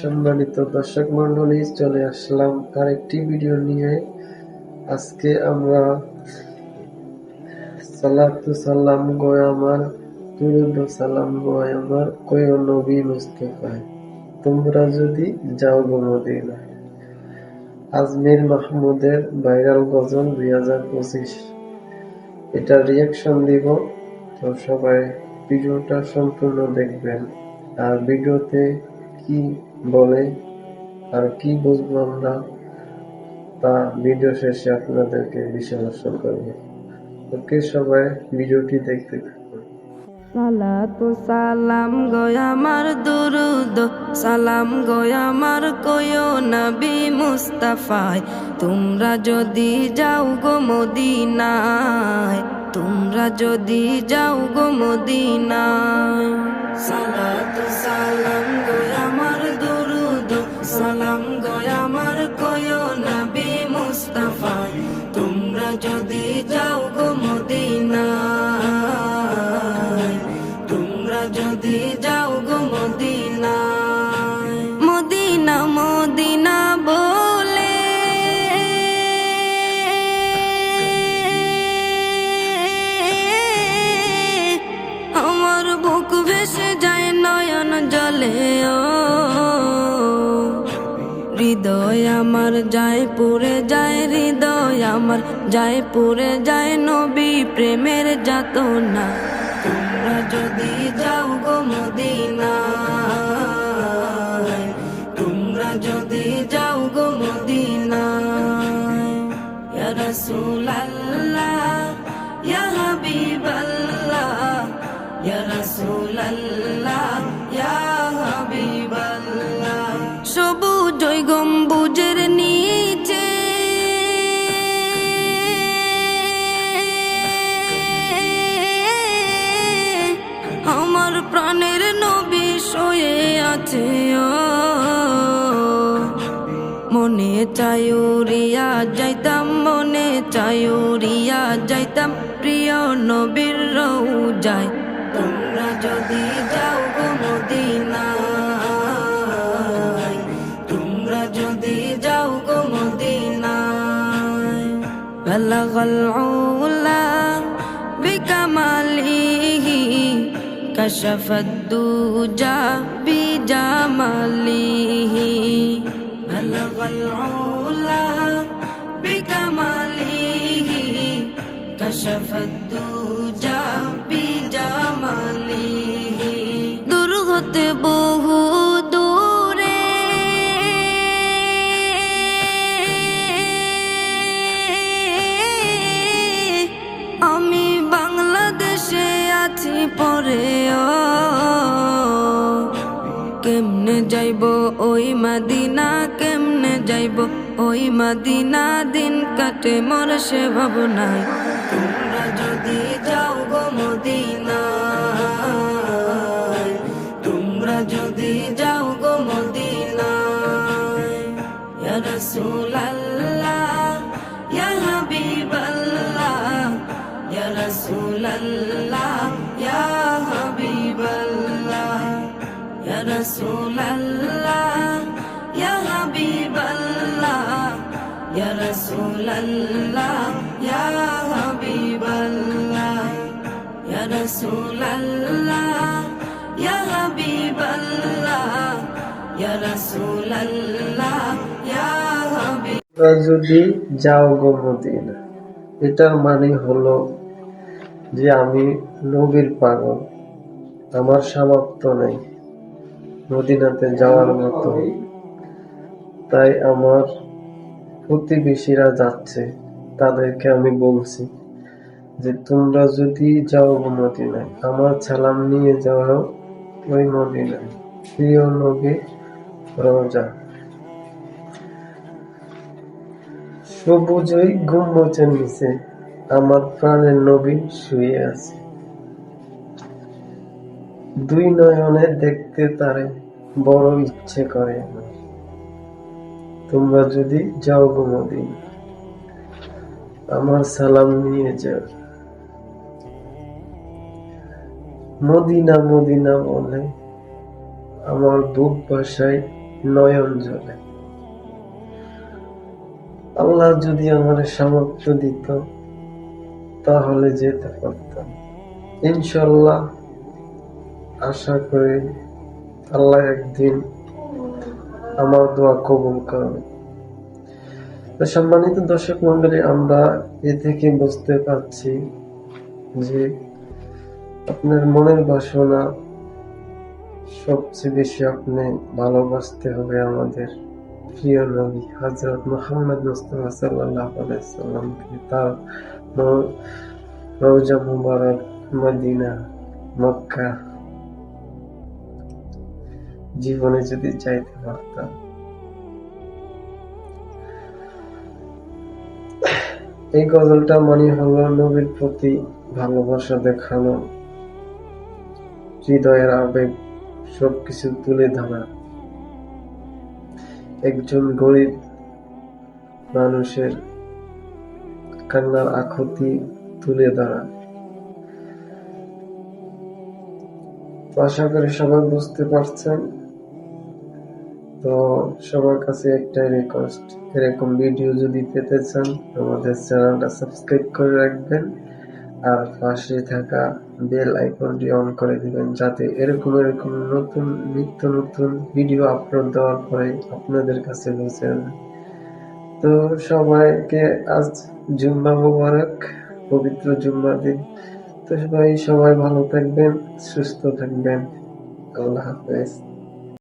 সম্মানিত দর্শক মন্ডলী চলে আসলাম আরেকটি ভিডিও নিয়ে। আজকে আমরা সালাতু সালাম গোয় আমার, দুরুদ সালাম গোয় আমার, কয় নবী মুস্তফায় তোমরা যদি যাও গো মদিনায়। আজমির মাহমুদের ভাইরাল গজল দুই হাজার পঁচিশ। এটা রিয়াকশন দিব, তো সবাই ভিডিওটা সম্পূর্ণ দেখবেন। আর ভিডিওতে কি বলে আর কি বুঝব আমরা, তা ভিডিও শেষে আপনাদেরকে বিশ্লেষণ করব। ওকে সবাই ভিডিওটি দেখতে থাকুন সালাতু সালাম গয় আমার দুরুদ, সালাম গয় আমার কয়ো নবী মুস্তাফায়, তোমরা যদি যাও গো মদিনায়, তোমরা যদি যাও গো মদিনায়। সালাতু সালাম দুরুদ সালাম গয় আমার কয় নবী মুস্তাফা। তোমরা যদি যাও গো মদিনায় হৃদয় আমার যায় পুরে যায়, হৃদয় আমার যায় পুরে যায়। নবী প্রেমের যাত না তোমরা যদি যাও গো মদিনা তোমরা যদি যাও গো মদিনা ইয়া রাসূলুল্লাহ, ইয়া হাবিবাল্লাহ, ইয়া রাসূলুল্লাহ। ইয়া আছে মনে চায়ুরিয়া যাইতাম, মনে চায়ুরিয়া যাইতাম। প্রিয় নবীর রৌ যায় তোমরা যদি যাও গো মদিনায়, তোমরা যদি যাও গো মদিনায়। বলগল উলা كشف الدجى بجماله بلغ العلا بكماله كشف الدجى بجماله দুর্গত বহু কেমনে যাইব ওই মাদিনা, কেমনে যাইব ওই মাদিনা? দিন কাটে মোর সে ভাবনায়। তোমরা যদি যাও গো মদিনা তোমরা যদি যাও গো মদিনা যদি যাও গো মদিনা এটার মানে হলো যে আমি নবীর পাগল আমার সামর্থ্য নেই। মদিনাতে যাওয়ার মতো। তাই আমার প্রতিবেশীরা যাচ্ছে, তাদেরকে আমি বলছি যে, তোমরা যদি যাও মদিনায়, আমার সালাম নিয়ে যাও ওই মদিনায়। প্রিয় নবী রোজা। সবুজই গম্বুজের নিচে আমার প্রাণের নবী শুয়ে আছে। দুই নয়নে দেখতে তারে বড় ইচ্ছে করে তোমরা যদি যাও গো মদিনা, আমার সালাম নিয়ে যাও। মদিনা মদিনা বলে আমার বুক ভাষায় নয়ন জলে আল্লাহ যদি আমার সামর্থ্য দিত, তাহলে যেতে পারতাম। ইনশাল্লাহ আশা করি আল্লাহ একদিন আমার দোয়া কবুল করবে। তো সম্মানিত দর্শক মন্ডলী আমরা এ থেকে বুঝতে পারছি যে আপনার মনের বাসনা সবচেয়ে বেশি আপনি ভালোবাসতে হবে আমাদের প্রিয় নবী হজরত মোহাম্মদ মুস্তফা সাল্লাহ সাল্লামকে তার র- রওজা মুবারক, মদিনা, মক্কা। জীবনে যদি চাইতে পারতাম। এই গজলটা মানে হলো নবীর প্রতি ভালোবাসা দেখানো। হৃদয়ের আবেগ সবকিছু তুলে ধরা। একজন গরিব মানুষের কান্নার আকুতি তুলে ধরা। আশা করি সবাই বুঝতে পারছেন। তো সবার কাছে একটাই রিকোয়েস্ট এরকম ভিডিও যদি পেতে চান, আমাদের চ্যানেলটা সাবস্ক্রাইব করে রাখবেন আর পাশে থাকা বেল আইকনটি অন করে দিবেন, যাতে এরকম এরকম নতুন, নিত্য নতুন ভিডিও আপলোড দেওয়ার পরে আপনাদের কাছে পৌঁছে যাবে। তো সবাইকে আজ জুম্মা মুবারক, পবিত্র জুম্মা দিন। তো সবাই সবাই ভালো থাকবেন, সুস্থ থাকবেন। আল্লাহ হাফেজ।